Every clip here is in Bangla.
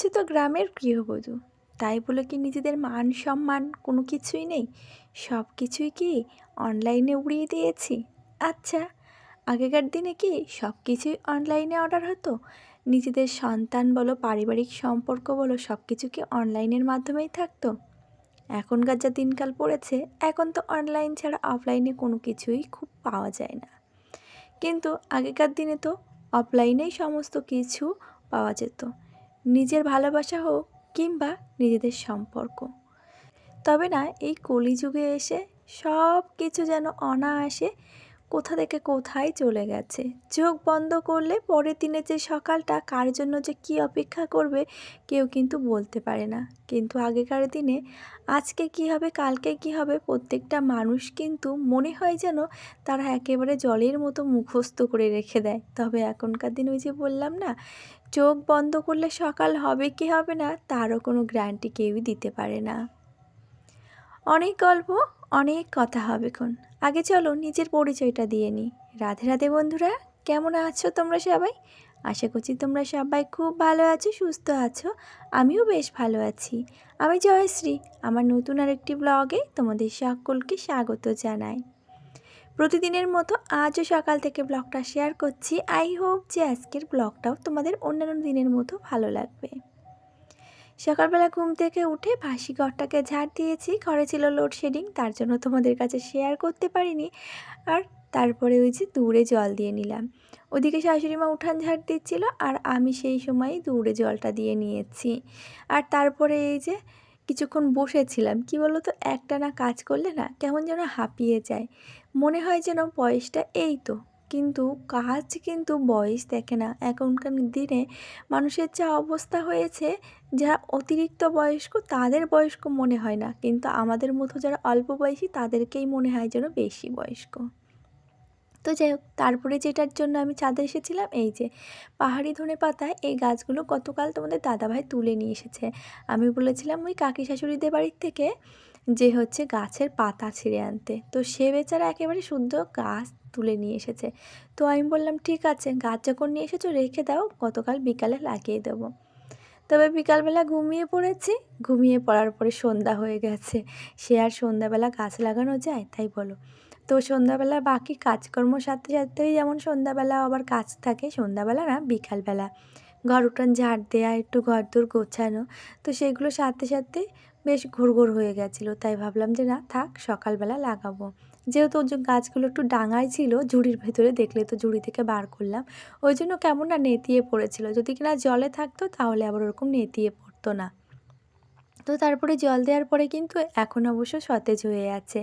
হয়েছে তো গ্রামের গৃহবধূ। তাই বলে কি নিজেদের মান সম্মান কোনো কিছুই নেই? সব কিছুই কি অনলাইনে উড়িয়ে দিয়েছি? আচ্ছা আগেকার দিনে কি সব কিছুই অনলাইনে অর্ডার হতো? নিজেদের সন্তান বলো, পারিবারিক সম্পর্ক বলো, সব কিছু কি অনলাইনের মাধ্যমেই থাকতো? এখনকার যা দিনকাল পড়েছে, এখন তো অনলাইন ছাড়া অফলাইনে কোনো কিছুই খুব পাওয়া যায় না। কিন্তু আগেকার দিনে তো অফলাইনেই সমস্ত কিছু পাওয়া যেত। নিজের ভালোবাসা হোক কিংবা নিজেদের সম্পর্ক। তবে না, এই কলিযুগে এসে সব কিছু যেন অনায়াসে কোথা থেকে কোথায় চলে গেছে। চোখ বন্ধ করলে পরের দিনে যে সকালটা, কার জন্য যে কী অপেক্ষা করবে কেউ কিন্তু বলতে পারে না। কিন্তু আগেকার দিনে আজকে কি হবে, কালকে কি হবে, প্রত্যেকটা মানুষ কিন্তু মনে হয় যেন তারা একেবারে জলের মতো মুখস্থ করে রেখে দেয়। তবে এখনকার দিনে ওই যে বললাম না চোখ বন্ধ করলে সকাল হবে কি হবে না, তারও কোনো গ্যারান্টি কেউই দিতে পারে না। অনেক গল্প, অনেক কথা হবে কোন আগে চলো নিজের পরিচয়টা দিয়ে নিই রাধে রাধে বন্ধুরা, কেমন আছো তোমরা সবাই? আশা করছি তোমরা সবাই খুব ভালো আছো, সুস্থ আছো। আমিও বেশ ভালো আছি। আমি জয়শ্রী, আমার নতুন আরেকটি ব্লগে তোমাদের সকলকে স্বাগত জানাই। প্রতিদিনের মতো আজও সকাল থেকে ব্লগটা শেয়ার করছি। আই হোপ যে আজকের ব্লগটাও তোমাদের অন্যান্য দিনের মতো ভালো লাগবে। সকালবেলা ঘুম থেকে উঠে ভাসি ঘরটাকে ঝাড় দিয়েছি। ঘরে ছিল লোডশেডিং তার জন্য তোমাদের কাছে শেয়ার করতে পারিনি। আর তারপরে ওই যে দূরে জল দিয়ে নিলাম। ওদিকে শাশুড়ি মা উঠান ঝাড় দিচ্ছিল আর আমি সেই সময়ই দূরে জলটা দিয়ে নিয়েছি। আর তারপরে এই যে কিছুক্ষণ বসেছিলাম, কি বলো তো একটা না কাজ করলে না কেমন যেন হাঁপিয়ে যায়। মনে হয় যেন বয়সটা এই তো। কিন্তু কাজ কিন্তু বয়স দেখে না। এখনকার দিনে মানুষের যা অবস্থা হয়েছে, যারা অতিরিক্ত বয়স্ক তাদের বয়স্ক মনে হয় না। কিন্তু আমাদের মতো যারা অল্প বয়সী তাদেরকেই মনে হয় যেন বেশি বয়স্ক। তো যাই হোক, তারপরে যেটার জন্য আমি চাঁদে এসেছিলাম এই যে পাহাড়ি ধনে পাতায় এই গাছগুলো গতকাল তোমাদের দাদাভাই তুলে নিয়ে এসেছে। আমি বলেছিলাম ওই কাকি শাশুড়িদের বাড়ির থেকে যে হচ্ছে গাছের পাতা ছিঁড়ে আনতে। তো সে বেচারা একেবারে শুদ্ধ গাছ তুলে নিয়ে এসেছে। তো আমি বললাম, ঠিক আছে, গাছ যখন নিয়ে এসেছ রেখে দাও, গতকাল বিকালে লাগিয়ে দেবো। তবে বিকালবেলা ঘুমিয়ে পড়েছি। ঘুমিয়ে পড়ার পরে সন্ধ্যা হয়ে গেছে। সে আর সন্ধ্যাবেলা গাছ লাগানো যায়, তাই বলো। তো সন্ধ্যাবেলা বাকি কাজকর্ম সাথে সাথেই যেমন সন্ধ্যাবেলা আবার কাজ থাকে, সন্ধ্যাবেলা না বিকালবেলা। ঘর উঠান ঝাড় দেওয়া একটু ঘর দূর গোছানো। তো সেগুলো সাথে সাথে বেশ ঘোর হয়ে গেছিল, তাই ভাবলাম যে না, থাক, সকালবেলা লাগাবো। যেহেতু যে গাছগুলো একটু ডাঙায় ছিল, ঝুড়ির ভেতরে দেখলে তো ঝুড়ি থেকে বার করলাম। ওই জন্য কেমন না নেতিয়ে পড়েছিল। যদি কিনা জলে থাকতো, তাহলে আবার ওরকম নেতিয়ে পড়তো না। তো তারপরে জল দেওয়ার পরে কিন্তু এখন অবশ্য সতেজ হয়ে আছে।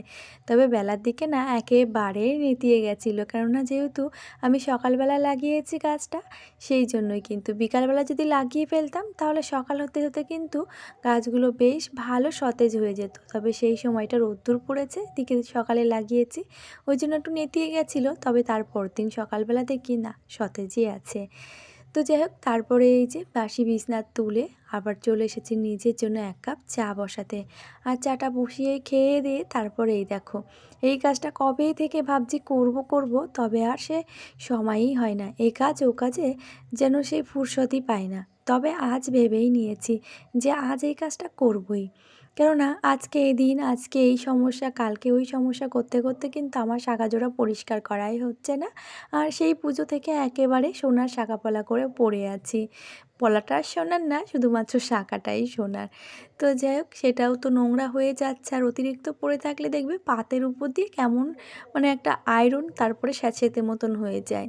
তবে বেলার দিকে না একেবারে নেতিয়ে গেছিল। কেননা যেহেতু আমি সকালবেলা লাগিয়েছি গাছটা, সেই জন্যই কিন্তু। বিকালবেলা যদি লাগিয়ে ফেলতাম, তাহলে সকাল হতে হতে কিন্তু গাছগুলো বেশ ভালো সতেজ হয়ে যেত। তবে সেই সময়টা রোদ্দুর পড়েছে দিকে সকালে লাগিয়েছি, ওই জন্য একটু নেতিয়ে গেছিল। তবে তারপর দিন সকালবেলা দেখি না, সতেজই আছে। তো যাই হোক, তারপরে এই যে বাসি বিছনা তুলে আবার চলে এসেছি নিজের জন্য এক কাপ চা বসাতে। আর চাটা বসিয়ে খেয়ে দিয়ে তারপরে এই দেখো, এই কাজটা কবে থেকে ভাবছি করব করব, তবে আর সে সময়ই হয় না। এ কাজ ও কাজে যেন সেই ফুরসতই পায় না। তবে আজ ভেবেই নিয়েছি যে আজ এই কাজটা করবই। কেননা আজকে এই দিন, আজকে এই সমস্যা, কালকে ওই সমস্যা করতে করতে কিন্তু আমার শাখাজোড়া পরিষ্কার করাই হচ্ছে না। আর সেই পুজো থেকে একেবারে সোনার শাখাপলা করে পড়ে আছি। পলাটা সোনার না, শুধুমাত্র শাখাটাই সোনার। তো যাই হোক, সেটাও তো নোংরা হয়ে যাচ্ছে। আর অতিরিক্ত পড়ে থাকলে দেখবে পাতের উপর দিয়ে কেমন মানে একটা আয়রন তারপরে স্যাঁচেতে মতন হয়ে যায়।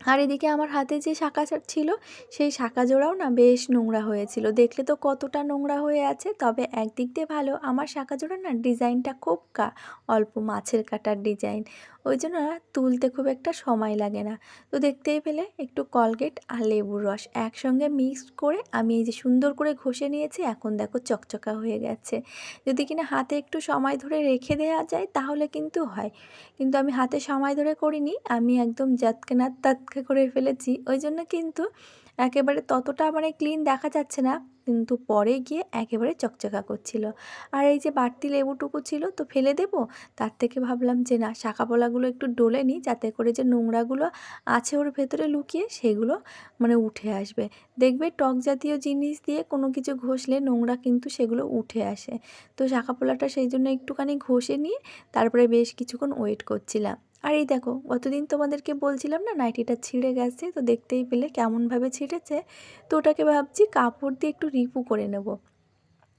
আর এদিকে আমার হাতে যে শাঁখা ছিল, সেই শাঁখা জোড়াও না বেশ নোংরা হয়েছিল। দেখলে তো কতটা নোংরা হয়ে আছে, তবে একদিক দিয়ে ভালো। আমার শাঁখা জোড়া না ডিজাইনটা খুব কা অল্প মাছের কাটার ডিজাইন। ওই জন্য তুলতে খুব একটা সময় লাগে না। তো দেখতেই পেলে একটু কলগেট আর লেবুর রস একসঙ্গে মিক্স করে আমি এই যে সুন্দর করে ঘষে নিয়েছি, এখন দেখো চকচকা হয়ে গেছে। যদি কিনা হাতে একটু সময় ধরে রেখে দেওয়া যায় তাহলে কিন্তু হয়। কিন্তু আমি হাতে সময় ধরে করিনি, আমি একদম জাতকে না তাৎকে করে ফেলেছি। ওই জন্য কিন্তু একেবারে ততটা মানে ক্লিন দেখা যাচ্ছে না। কিন্তু পরে গিয়ে একেবারে চকচকা করছিল। আর এই যে বাড়তি লেবুটুকু ছিল তো ফেলে দেব? তার থেকে ভাবলাম যে না, শাঁকাপোলাগুলো একটু ডলে নিই যাতে করে যে নোংরাগুলো আছে ওর ভেতরে লুকিয়ে সেগুলো মানে উঠে আসবে। দেখবে টক জাতীয় জিনিস দিয়ে কোনো কিছু ঘষলে নোংরা কিন্তু সেগুলো উঠে আসে। তো শাঁকাপোলাটা সেই জন্য একটুখানি ঘষে নিয়ে তারপরে বেশ কিছুক্ষণ ওয়েট করছিলাম। আর এই দেখো, গতদিন তোমাদেরকে বলছিলাম না নাইটিটা ছিঁড়ে গেছে, তো দেখতেই পেলে কেমনভাবে ছিঁড়েছে। তো ওটাকে ভাবছি কাপড় দিয়ে একটু রিপু করে নেব,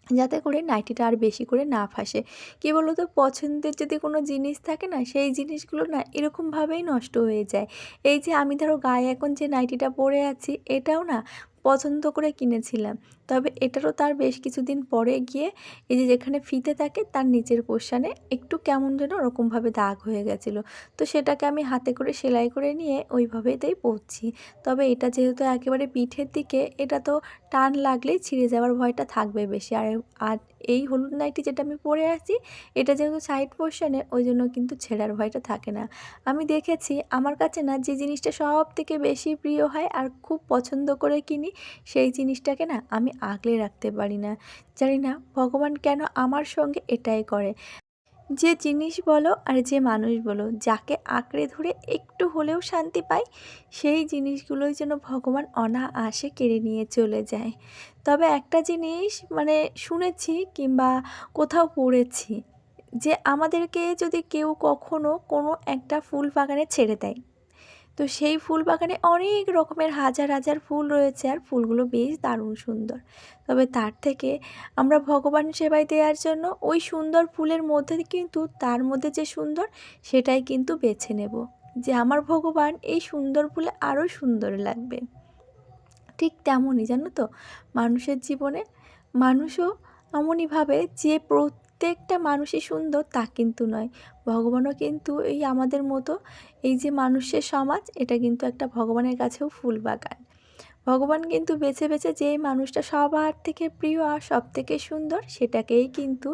যাতে করে নাইটিটা আর বেশি করে না ফাঁসে। কী বলো তো পছন্দের যদি কোনো জিনিস থাকে না, সেই জিনিসগুলো না এরকমভাবেই নষ্ট হয়ে যায়। এই যে আমি ধরো গায়ে এখন যে নাইটিটা পরে আছি, এটাও না পছন্দ করে কিনেছিলাম। তবে এটারও তার বেশ কিছুদিন পরে গিয়ে এই যে যেখানে ফিতে থাকে তার নিচের পোর্শানে একটু কেমন যেন ওরকমভাবে দাগ হয়ে গেছিল। তো সেটাকে আমি হাতে করে সেলাই করে নিয়ে ওইভাবেই তাই পরছি। তবে এটা যেহেতু একেবারে পিঠের দিকে, এটা তো টান লাগলেই ছিঁড়ে যাওয়ার ভয়টা থাকবে বেশি। আর আর এই হলুদ নাইটি যেটা আমি পরে আছি, এটা যেহেতু সাইড পোর্শনে ওই জন্য কিন্তু ছেঁড়ার ভয়টা থাকে না। আমি দেখেছি আমার কাছে না যে জিনিসটা সব থেকে বেশি প্রিয় হয় আর খুব পছন্দ করে কিনি, সেই জিনিসটাকে না আমি আগলে রাখতে পারি না। জানি না ভগবান কেন আমার সঙ্গে এটাই করে। যে জিনিস বলো আর যে মানুষ বলো, যাকে আঁকড়ে ধরে একটু হলেও শান্তি পাই, সেই জিনিসগুলোই যেন ভগবান অনায়াসে কেড়ে নিয়ে চলে যায়। তবে একটা জিনিস মানে শুনেছি কিংবা কোথাও পড়েছি যে আমাদেরকে যদি কেউ কখনো কোনো একটা ফুল বাগানে ছেড়ে দেয় তো সেই ফুল বাগানে অনেক রকমের হাজার হাজার ফুল রয়েছে আর ফুলগুলো বেশ দারুণ সুন্দর। তবে তার থেকে আমরা ভগবান সেবায় দেওয়ার জন্য ওই সুন্দর ফুলের মধ্যে কিন্তু তার মধ্যে যে সুন্দর সেটাই কিন্তু বেছে নেব যে আমার ভগবান এই সুন্দর ফুলে আরও সুন্দর লাগবে। ঠিক তেমনই জানো তো? মানুষের জীবনে মানুষও এমনইভাবে যে প্রত্যেকটা মানুষই সুন্দর তা কিন্তু নয়। ভগবানও কিন্তু এই আমাদের মতো এই যে মানুষের সমাজ, এটা কিন্তু একটা ভগবানের কাছেও ফুল বাগান। ভগবান কিন্তু বেছে বেছে যেই মানুষটা সবার থেকে প্রিয় আর সব থেকে সুন্দর, সেটাকেই কিন্তু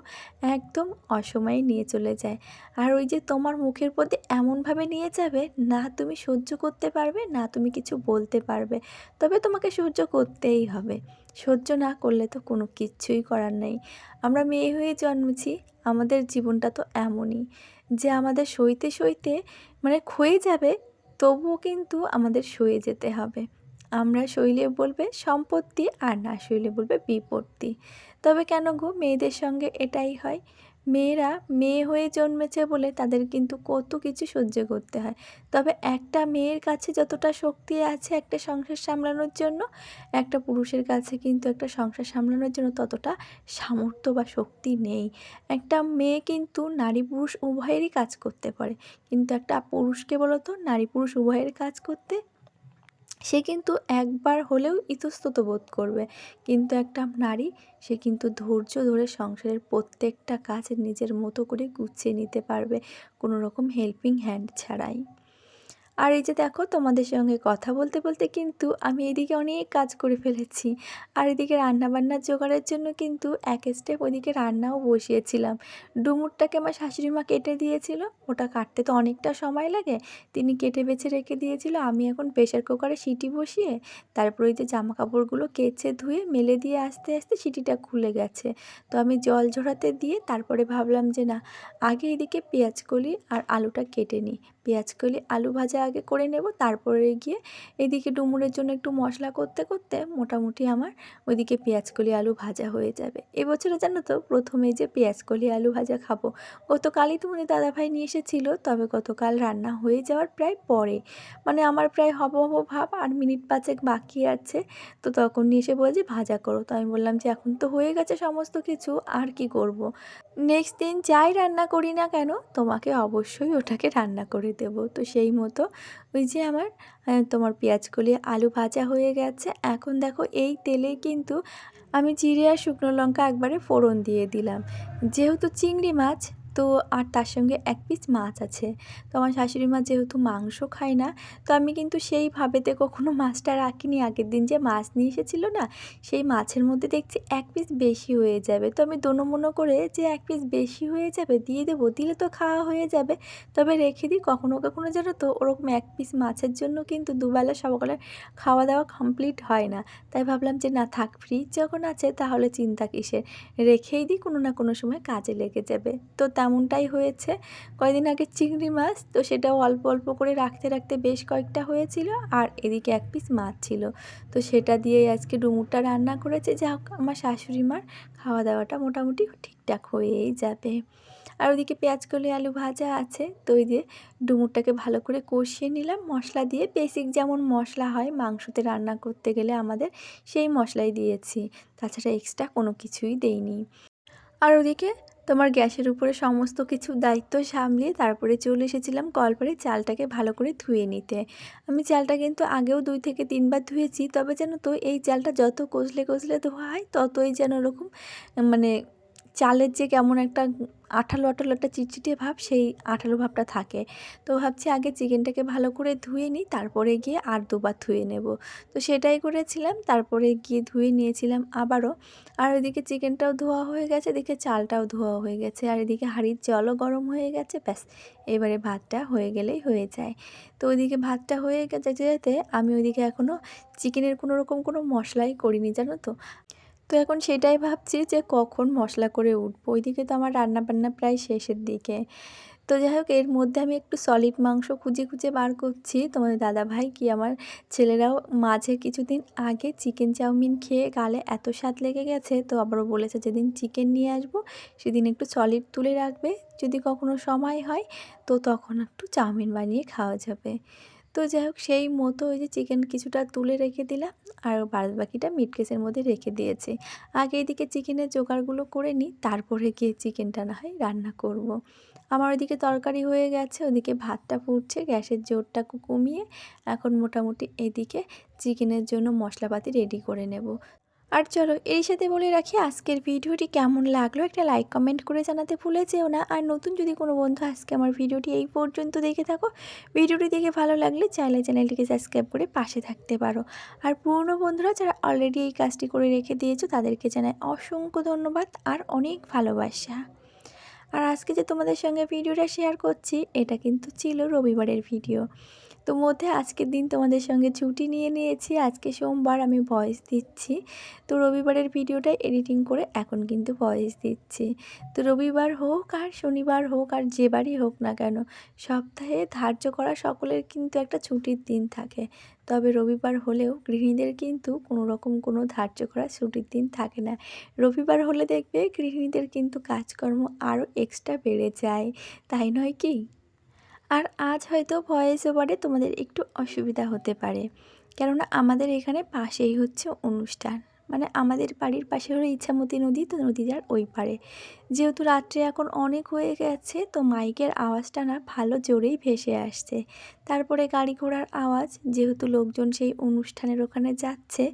একদম অসময়ে নিয়ে চলে যায়। আর ওই যে তোমার মুখের প্রতি এমনভাবে নিয়ে যাবে, না তুমি সহ্য করতে পারবে, না তুমি কিছু বলতে পারবে, তবে তোমাকে সহ্য করতেই হবে। সহ্য না করলে তো কোনো কিছুই করার নেই। আমরা মেয়ে হয়ে জন্মেছি, আমাদের জীবনটা তো এমনই যে আমাদের সইতে সইতে মানে ক্ষয়ে যাবে, তবুও কিন্তু আমাদের সয়ে যেতে হবে। আমরা শৈলে বলবে সম্পত্তি আর না শৈলে বলবে বিপত্তি। তবে কেন গো মেয়েদের সঙ্গে এটাই হয়? মেয়েরা মেয়ে হয়ে জন্মেছে বলে তাদের কিন্তু কত কিছু সহ্য করতে হয়। তবে একটা মেয়ের কাছে যতটা শক্তি আছে একটা সংসার সামলানোর জন্য, একটা পুরুষের কাছে কিন্তু একটা সংসার সামলানোর জন্য ততটা সামর্থ্য বা শক্তি নেই। একটা মেয়ে কিন্তু নারী পুরুষ উভয়েরই কাজ করতে পারে। কিন্তু একটা পুরুষকে বলতো নারী পুরুষ উভয়ের কাজ করতে সে কিন্তু একবার হলেও ইতস্তত বোধ করবে। কিন্তু একটা নারী, সে কিন্তু ধৈর্য ধরে সংসারের প্রত্যেকটা কাজ নিজের মতো করে গুছিয়ে নিতে পারবে, কোনো রকম হেল্পিং হ্যান্ড ছাড়াই। আর এই যে দেখো তোমাদের সঙ্গে কথা বলতে বলতে কিন্তু আমি এদিকে অনেক কাজ করে ফেলেছি। আর এদিকে রান্নাবান্নার জোগাড়ের জন্য কিন্তু এক স্টেপ ওইদিকে রান্নাও বসিয়েছিলাম। ডুমুরটাকে আমার শাশুড়ি মা কেটে দিয়েছিল, ওটা কাটতে তো অনেকটা সময় লাগে। তিনি কেটে বেছে রেখে দিয়েছিল, আমি এখন প্রেশার কুকারে সিটি বসিয়ে তারপর ওই যে জামা কাপড়গুলো কেচে ধুয়ে মেলে দিয়ে আস্তে আস্তে সিটিটা খুলে গেছে। তো আমি জল ঝরাতে দিয়ে তারপরে ভাবলাম যে না, আগে এদিকে পেঁয়াজ কলি আর আলুটা কেটে নিই। পেঁয়াজ কলি আলু ভাজা আগে করে নেব, তারপরে গিয়ে এদিকে ডুমুরের জন্য একটু মশলা করতে করতে মোটামুটি আমার ওইদিকে পেঁয়াজ কলি আলু ভাজা হয়ে যাবে এবছরে জানো তো প্রথমে যে পেঁয়াজ কলি আলু ভাজা খাব, গতকালই তোমাদের দাদাভাই নিয়ে এসেছিল, তবে গতকাল রান্না হয়ে যাওয়ার প্রায় পরে মানে আমার প্রায় হব হব ভাব আর মিনিট পাঁচেক বাকি আছে, তো তখন নিয়ে এসে বলছে ভাজা করো, তো আমি বললাম যে এখন তো হয়ে গেছে সমস্ত কিছু, আর কি করব। নেক্সট দিন যাই রান্না করি না কেন, তোমাকে অবশ্যই ওটাকে রান্না করে দেবো। তো সেই মতো ওই যে আমার তোমার পেঁয়াজ কলি আলু ভাজা হয়ে গেছে। এখন দেখো এই তেলে কিন্তু আমি জিরে আর শুকনো লঙ্কা একবারে ফোড়ন দিয়ে দিলাম। যেহেতু চিংড়ি মাছ তো আর তার সঙ্গে এক পিস মাছ আছে। তো আমার শাশুড়ি মা যেহেতু মাংস খায় না, তো আমি কিন্তু সেই ভাবেতে কখনো মাছটা রাখিনি। আগের দিন যে মাছ নিয়ে এসেছিল না, সেই মাছের মধ্যে দেখছি এক পিস বেশি হয়ে যাবে। তো আমি দোনো করে যে এক পিস বেশি হয়ে যাবে, দিয়ে দেবো। দিলে তো খাওয়া হয়ে যাবে। তবে রেখে দিই কখনো কখনো, জানো তো? ওরকম এক পিস মাছের জন্য কিন্তু দুবেলা সকালে খাওয়া দাওয়া কমপ্লিট হয় না। তাই ভাবলাম যে, না, থাক ফ্রিজ যখন আছে, তাহলে চিন্তা কিসের? রেখেই দিই, কোনো না কোনো সময় কাজে লেগে যাবে। তো তেমনটাই হয়েছে। কয়েকদিন আগে চিংড়ি মাছ, তো সেটাও অল্প অল্প করে রাখতে রাখতে বেশ কয়েকটা হয়েছিল আর এদিকে এক পিস মাছ ছিল। তো সেটা দিয়েই আজকে ডুমুরটা রান্না করেছে। যা আমার শাশুড়ি মার খাওয়া দাওয়াটা মোটামুটি ঠিকঠাক হয়েই যাবে। আর ওদিকে পেঁয়াজ কলি আলু ভাজা আছে, তো ওই দিয়ে ডুমুরটাকে ভালো করে কষিয়ে নিলাম। মশলা দিয়ে বেসিক যেমন মশলা হয়, মাংসতে রান্না করতে গেলে আমাদের সেই মশলাই দিয়েছি। তাছাড়া এক্সট্রা কোনো কিছুই দেইনি। আর ওদিকে তোমার গ্যাসের উপরে সমস্ত কিছু দায়িত্ব সামলিয়ে তারপরে চলে এসেছিলাম কলপারে চালটাকে ভালো করে ধুয়ে নিতে। আমি চালটা কিন্তু আগেও দুই থেকে তিনবার ধুয়েছি, তবে যেন তো এই চালটা যত কষলে কষলে ধোয়া হয় ততই যেন ওরকম মানে চালের যে কেমন একটা আঠালো আঠালো একটা চিটচিটে ভাব, সেই আঠালো ভাবটা থাকে। তো ভাবছি আগে চিকেনটাকে ভালো করে ধুয়ে নিই, তারপরে গিয়ে আর দুবার ধুয়ে নেব। তো সেটাই করেছিলাম, তারপরে গিয়ে ধুয়ে নিয়েছিলাম আবারও। আর ওইদিকে চিকেনটাও ধোয়া হয়ে গেছে, এদিকে চালটাও ধোয়া হয়ে গেছে। আর এদিকে হাঁড়ির জলও গরম হয়ে গেছে, ব্যাস। এবারে ভাতটা হয়ে গেলেই হয়ে যায়। তো ওইদিকে ভাতটা হয়ে গেছে যেতে আমি ওইদিকে এখনও চিকেনের কোনো রকম কোনো মশলাই করিনি, জানো তো? তো এখন সেটাই ভাবছি যে কখন মশলা করে উঠবো। ওইদিকে তো আমার রান্নাবান্না প্রায় শেষের দিকে। তো যাই হোক, এর মধ্যে আমি একটু সলিড মাংস খুঁজে খুঁজে বার করছি। তোমাদের দাদা ভাই কি আমার ছেলেরাও মাঝে কিছুদিন আগে চিকেন চাউমিন খেয়ে গালে এত স্বাদ লেগে গেছে, তো আবারও বলেছে যেদিন চিকেন নিয়ে আসব, সেদিন একটু সলিড তুলে রাখবে। যদি কখনো সময় হয়, তো তখন একটু চাউমিন বানিয়ে খাওয়া যাবে। তো যাই হোক সেই মতো ওই যে চিকেন কিছুটা তুলে রেখে দিলাম আর বাদ বাকিটা মিট কেসের মধ্যে রেখে দিয়েছি আগে এদিকে চিকেনের জোগাড়গুলো করে নিই, তারপরে গিয়ে চিকেনটা না হয় রান্না করব। আমার ওইদিকে তরকারি হয়ে গেছে, ওদিকে ভাতটা ফুটছে, গ্যাসের জোরটা কমিয়ে এখন মোটামুটি এদিকে চিকেনের জন্য মশলাপাতি রেডি করে নেব আর চলো এই সাথে বলে রাখি আজকের ভিডিওটি কেমন লাগল একটা লাইক কমেন্ট করে জানাতে ভুলে যেও না। আর নতুন যদি কোনো বন্ধু আজকে আমার ভিডিওটি এই পর্যন্ত দেখে থাকো, ভিডিওটি দেখে ভালো লাগলে চাইলে চ্যানেলটিকে সাবস্ক্রাইব করে পাশে থাকতে পারো। আর পুরনো বন্ধুরা যারা অলরেডি এই কাজটি করে রেখে দিয়েছ, তাদেরকে জানাই অসংখ্য ধন্যবাদ আর অনেক ভালোবাসা। আর আজকে যে তোমাদের সঙ্গে ভিডিওটা শেয়ার করছি, এটা কিন্তু ছিল রবিবারের ভিডিও। তো মধ্যে আজকের দিন তোমাদের সঙ্গে ছুটি নিয়ে নিয়েছি। আজকে সোমবার আমি ভয়েস দিচ্ছি। তো রবিবারের ভিডিওটা এডিটিং করে এখন কিন্তু ভয়েস দিচ্ছি। তো রবিবার হোক আর শনিবার হোক আর যে বারই হোক না কেন, সপ্তাহে ধার্য করা সকলের কিন্তু একটা ছুটির দিন থাকে। তবে রবিবার হলেও গৃহিণীদের কিন্তু কোনো রকম কোনো ধার্য করা ছুটির দিন থাকে না। রবিবার হলে দেখবে গৃহিণীদের কিন্তু কাজকর্ম আরও এক্সট্রা বেড়ে যায়। তাই নয় কি? আর আজ হয়তো ভয়েস ওভারে তোমাদের একটু অসুবিধা হতে পারে। কেননা আমাদের এখানে পাশেই হচ্ছে অনুষ্ঠান। মানে আমাদের বাড়ির পাশে হলো ইচ্ছামতি নদী, তো নদীটার ওই পারে যেহেতু রাত্রে এখন অনেক হয়ে গেছে, তো মাইকের আওয়াজটা না ভালো জোরেই ভেসে আসছে। তারপরে গাড়ি ঘোড়ার আওয়াজ, যেহেতু লোকজন সেই অনুষ্ঠানের ওখানে যাচ্ছে,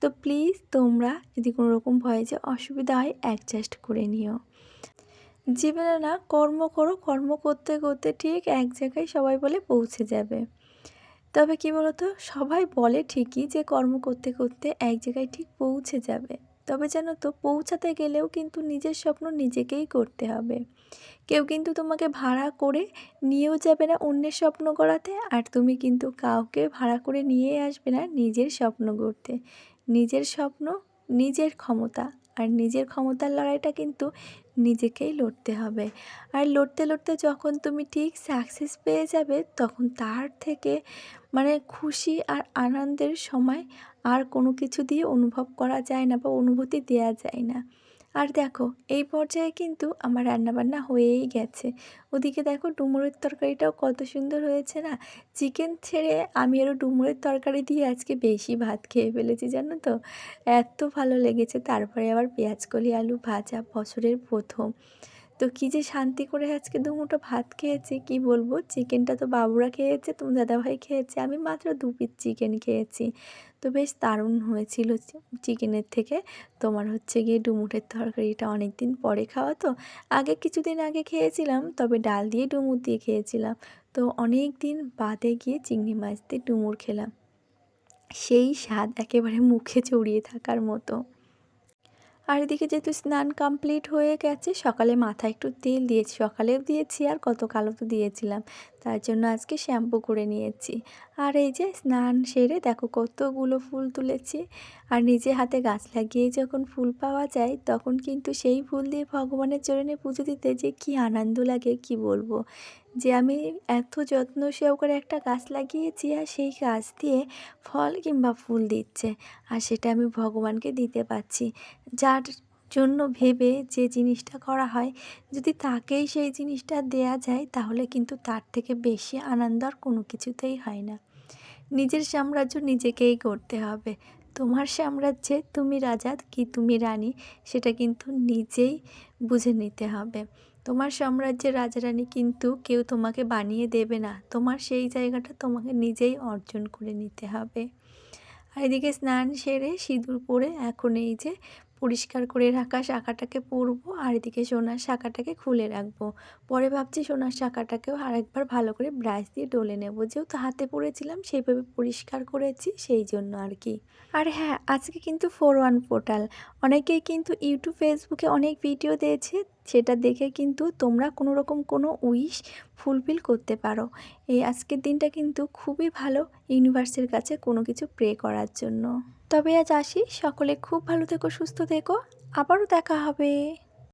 তো প্লিজ তোমরা যদি কোনো রকম ভয়েসে অসুবিধা হয় অ্যাডজাস্ট করে নিও। জীবনে না কর্ম করো, কর্ম করতে করতে ঠিক এক জায়গায় সবাই বলে পৌঁছে যাবে। তবে কি বলতো? সবাই বলে ঠিকই যে কর্ম করতে করতে এক জায়গায় ঠিক পৌঁছে যাবে। তবে যেন তো, পৌঁছাতে গেলেও কিন্তু নিজের স্বপ্ন নিজেকেই করতে হবে। কেউ কিন্তু তোমাকে ভাড়া করে নিয়েও যাবে না অন্যের স্বপ্ন করাতে আর তুমি কিন্তু কাউকে ভাড়া করে নিয়ে আসবে না নিজের স্বপ্ন করতে নিজের স্বপ্ন নিজের ক্ষমতা। আর নিজের ক্ষমতার লড়াইটা কিন্তু নিজেকেই লড়তে হবে। আর লড়তে লড়তে যখন তুমি ঠিক সাকসেস পেয়ে যাবে, তখন তার থেকে মানে খুশি আর আনন্দের সময় আর কোনো কিছু দিয়ে অনুভব করা যায় না বা অনুভূতি দেওয়া যায় না। আর দেখো, এই পর্যায়ে কিন্তু আমার রান্নাবান্না হয়েই গেছে। ওদিকে দেখো, ডুমুরের তরকারিটাও কত সুন্দর হয়েছে না? চিকেন ছেড়ে আমি আরও ডুমুরের তরকারি দিয়ে আজকে বেশি ভাত খেয়ে ফেলেছি, জানো তো? এত ভালো লেগেছে। তারপরে আবার পেঁয়াজ কলি, আলু ভাজা, বছরের প্রথম। তো কী যে শান্তি করে আজকে দুমুঠো ভাত খেয়েছি, কি বলব? চিকেনটা তো বাবুরা খেয়েছে, তোমার দাদাভাই খেয়েছে, আমি মাত্র দু পিস চিকেন খেয়েছি। তো বেশ দারুণ হয়েছিল চিকেনের থেকে। তোমার হচ্ছে গিয়ে ডুমুরের তরকারিটা অনেক দিন পরে খাওয়া তো। আগে কিছুদিন আগে খেয়েছিলাম, তবে ডাল দিয়ে ডুমুর দিয়ে খেয়েছিলাম। তো অনেক দিন বাদে গিয়ে চিংড়ি মাছ দিয়ে ডুমুর খেলাম। সেই স্বাদ একেবারে মুখে জড়িয়ে থাকার মতো। আর এদিকে যেহেতু স্নান কমপ্লিট হয়ে গেছে, সকালে মাথায় একটু তেল দিয়েছি। সকালেও দিয়েছি আর গতকালও তো দিয়েছিলাম। তার জন্য আজকে শ্যাম্পু করে নিয়েছি। আর এই যে স্নান সেরে দেখো কতগুলো ফুল তুলেছি। আর নিজে হাতে গাছ লাগিয়ে যখন ফুল পাওয়া যায়, তখন কিন্তু সেই ফুল দিয়ে ভগবানের চরণে পুজো দিতে যে কি আনন্দ লাগে, কি বলব? যে আমি এত যত্ন সহকারে একটা গাছ লাগিয়েছি আর সেই গাছ দিয়ে ফল কিংবা ফুল দিচ্ছে, আর সেটা আমি ভগবানকে দিতে পারছি। যার জন্য ভেবে যে জিনিসটা করা হয়, যদি তাকেই সেই জিনিসটা দেয়া যায়, তাহলে কিন্তু তার থেকে বেশি আনন্দ আর কোনো কিছুতেই হয় না। নিজের সাম্রাজ্য নিজেকেই করতে হবে। তোমার সাম্রাজ্যে তুমি রাজা কি তুমি রানী, সেটা কিন্তু নিজেই বুঝে নিতে হবে। তোমার সাম্রাজ্যের রাজা রানী কিন্তু কেউ তোমাকে বানিয়ে দেবে না। তোমার সেই জায়গাটা তোমাকে নিজেই অর্জন করে নিতে হবে। আর এদিকে স্নান সেরে সিঁদুর পরে এখন এই যে পরিষ্কার করে রাখা শাখাটাকে পরবো আর এদিকে সোনার শাখাটাকে খুলে রাখব। পরে ভাবছি সোনার শাখাটাকেও আরেকবার ভালো করে ব্রাশ দিয়ে ডলে নেব। যেহেতু হাতে পড়েছিলাম সেইভাবে পরিষ্কার করেছি, সেই জন্য আর কি। আর হ্যাঁ আজকে কিন্তু ফোর ওয়ান পোর্টাল। অনেকেই কিন্তু ইউটিউব ফেসবুকে অনেক ভিডিও দিয়েছে, সেটা দেখে কিন্তু তোমরা কোনো রকম কোনো উইশ ফুলফিল করতে পারো। এই আজকের দিনটা কিন্তু খুবই ভালো ইউনিভার্সের কাছে কোনো কিছু প্রে করার জন্য। তবে আজ আসি, সকলে খুব ভালো থেকো, সুস্থ থেকো, আবারও দেখা হবে।